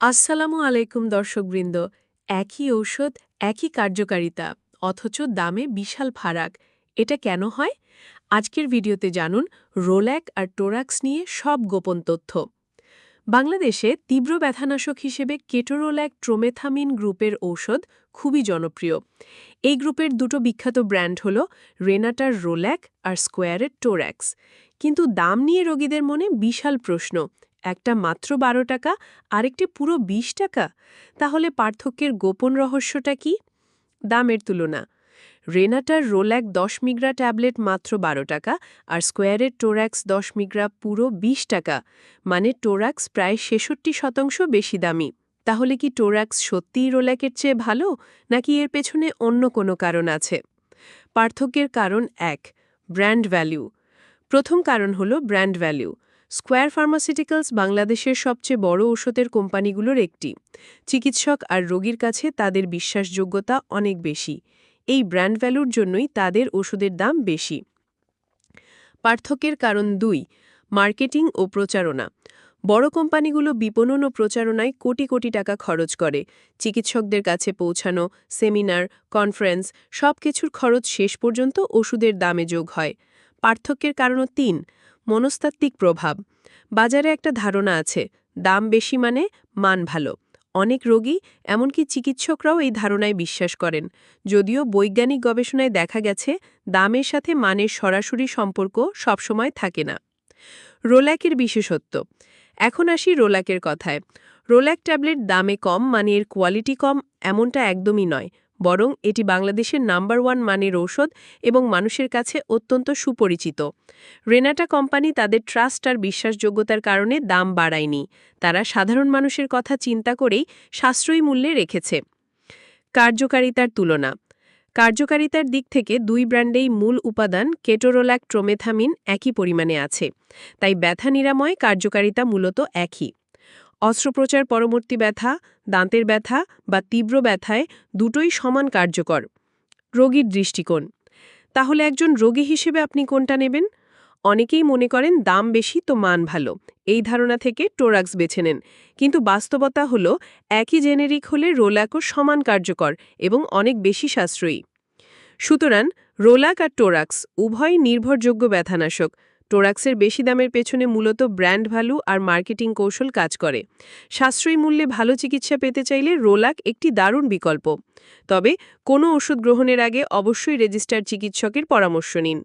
আসসালামু আলাইকুম দর্শকবৃন্দ। একই ঔষধ, একই কার্যকারিতা, অথচ দামে বিশাল ফারাক। এটা কেন হয়? আজকের ভিডিওতে জানুন রোল্যাক আর টোরাক্স নিয়ে সব গোপন তথ্য। বাংলাদেশে তীব্র ব্যথানাশক হিসেবে কেটোরোল্যাক ট্রোমেথামিন গ্রুপের ঔষধ খুবই জনপ্রিয়। এই গ্রুপের দুটো বিখ্যাত ব্র্যান্ড হল রেনাটার রোল্যাক আর স্কোয়ারের টোর্যাক্স কিন্তু দাম নিয়ে রোগীদের মনে বিশাল প্রশ্ন একটা মাত্র বারো টাকা, আরেকটি পুরো ২০ টাকা, তাহলে পার্থক্যের গোপন রহস্যটা কি? দামের তুলনা। রেনাটার রোল্যাক দশ মিগ্রা ট্যাবলেট মাত্র বারো টাকা আর স্কোয়ারের টোরাক্স দশ মিগ্রা পুরো ২০ টাকা মানে টোরাক্স প্রায় ছেষট্টি শতাংশ বেশি দামি। তাহলে কি টোরাক্স সত্যিই রোল্যাকের চেয়ে ভালো, নাকি এর পেছনে অন্য কোনো কারণ আছে? পার্থক্যের কারণ এক, ব্র্যান্ড ভ্যালু। প্রথম কারণ হল ব্র্যান্ড ভ্যালু। স্কোয়ার ফার্মাসিউটিক্যালস বাংলাদেশের সবচেয়ে বড় ওষুধের কোম্পানিগুলোর একটি। চিকিৎসক আর রোগীর কাছে তাদের বিশ্বাসযোগ্যতা অনেক বেশি। এই ব্র্যান্ড ভ্যালুর জন্যই তাদের ওষুধের দাম বেশি। পার্থক্যের কারণ দুই, মার্কেটিং ও প্রচারণা। বড় কোম্পানিগুলো বিপণন ও প্রচারণায় কোটি কোটি টাকা খরচ করে। চিকিৎসকদের কাছে পৌঁছানো, সেমিনার, কনফারেন্স সব কিছুর খরচ শেষ পর্যন্ত ওষুধের দামে যোগ হয়। পার্থক্যের কারণও তিন মনস্তাত্ত্বিক প্রভাব। বাজারে একটা ধারণা আছে, দাম বেশি মানে মান ভালো। অনেক রোগী, এমনকি চিকিৎসকরাও এই ধারণায় বিশ্বাস করেন। যদিও বৈজ্ঞানিক গবেষণায় দেখা গেছে, দামের সাথে মানের সরাসরি সম্পর্ক সবসময় থাকে না। রোল্যাকের বিশেষত্ব। এখন আসি রোল্যাকের কথায়। রোল্যাক ট্যাবলেট দামে কম মানে এর কোয়ালিটি কম, এমনটা একদমই নয়। বরং এটি বাংলাদেশের নাম্বার ওয়ান মানের ঔষধ এবং মানুষের কাছে অত্যন্ত সুপরিচিত। রেনাটা কোম্পানি তাদের ট্রাস্ট আর বিশ্বাসযোগ্যতার কারণে দাম বাড়ায়নি। তারা সাধারণ মানুষের কথা চিন্তা করেই সাশ্রয়ী মূল্যে রেখেছে। কার্যকারিতার তুলনা। কার্যকারিতার দিক থেকে দুই ব্র্যান্ডেই মূল উপাদান কেটোরোল্যাক ট্রোমেথামিন একই পরিমাণে আছে। তাই ব্যথা নিরাময় কার্যকারিতা মূলত একই। অস্ত্রোপচার, পরবর্তী ব্যথা, দাঁতের ব্যথা বা তীব্র ব্যথায় দুটোই সমান কার্যকর। রোগীর দৃষ্টিকোণ। তাহলে একজন রোগী হিসেবে আপনি কোনটা নেবেন? অনেকেই মনে করেন দাম বেশি, তো মান ভালো। এই ধারণা থেকে টোরাক্স বেছে নেন। কিন্তু বাস্তবতা হল, একই জেনেরিক হলে রোলাকও সমান কার্যকর এবং অনেক বেশি সাশ্রয়ী। সুতরাং রোলাক আর টোরাক্স উভয় নির্ভরযোগ্য ব্যথানাশক। টোরাক্সের বেশি দামের পেছনে মূলত ব্র্যান্ড ভ্যালু আর মার্কেটিং কৌশল কাজ করে। সাশ্রয়ী মূল্যে ভালো চিকিৎসা পেতে চাইলে রোলাক একটি দারুণ বিকল্প। তবে কোনো ওষুধ গ্রহণের আগে অবশ্যই রেজিস্টার চিকিৎসকের পরামর্শ নিন।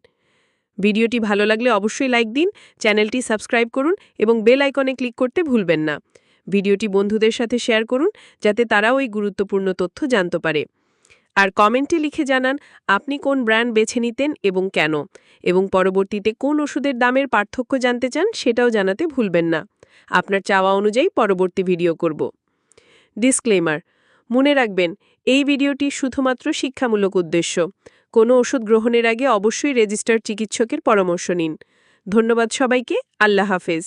ভিডিওটি ভালো লাগলে অবশ্যই লাইক দিন, চ্যানেলটি সাবস্ক্রাইব করুন এবং বেল আইকনে ক্লিক করতে ভুলবেন না। ভিডিওটি বন্ধুদের সাথে শেয়ার করুন, যাতে তারাও এই গুরুত্বপূর্ণ তথ্য জানতে পারে। আর কমেন্টে লিখে জানান, আপনি কোন ব্র্যান্ড বেছে নিতেন এবং কেন? এবং পরবর্তীতে কোন ওষুধের দামের পার্থক্য জানতে চান সেটাও জানাতে ভুলবেন না। আপনার চাওয়া অনুযায়ী পরবর্তী ভিডিও করব। ডিসক্লেমার, মনে রাখবেন, এই ভিডিওটি শুধুমাত্র শিক্ষামূলক উদ্দেশ্য। কোনো ওষুধ গ্রহণের আগে অবশ্যই রেজিস্টার চিকিৎসকের পরামর্শ নিন। ধন্যবাদ সবাইকে, আল্লাহ হাফেজ।